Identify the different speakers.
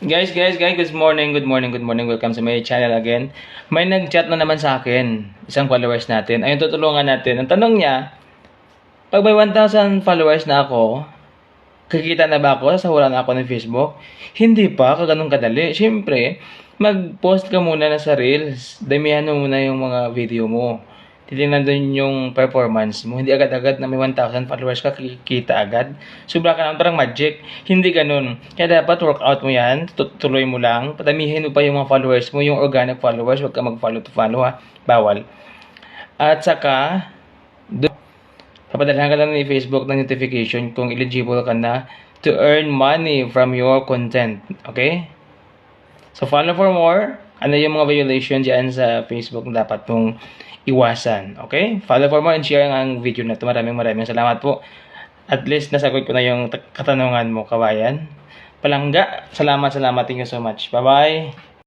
Speaker 1: Guys, guys, guys, good morning, good morning, good morning. Welcome sa my channel again. May nag-chat na naman sa akin, isang followers natin. Ayun, tutulungan natin. Ang tanong niya, pag may 1,000 followers na ako, kikita na ba ako? Sasawalan na ako ng Facebook? Hindi pa, kaganon kadali. Siyempre, mag-post ka muna na sa Reels. Damihan mo muna yung mga video mo. Titingnan doon yung performance mo. Hindi agad-agad na may 1,000 followers ka, kikita agad. Sobra ka lang, parang magic. Hindi ganun. Kaya dapat workout mo yan, tuloy mo lang. Patamihin mo pa yung mga followers mo, yung organic followers. Huwag ka mag-follow to follow ha. Bawal. At saka, do- papadalhan ka lang ni Facebook ng notification kung eligible ka na to earn money from your content. Okay? So, follow for more. Ano yung mga violations dyan sa Facebook na dapat mong iwasan. Okay? Follow for more and share ang video na ito. Maraming maraming salamat po. At least nasagot ko na yung katanungan mo, kawayan. Palangga. Salamat, salamat. Thank you so much. Bye-bye.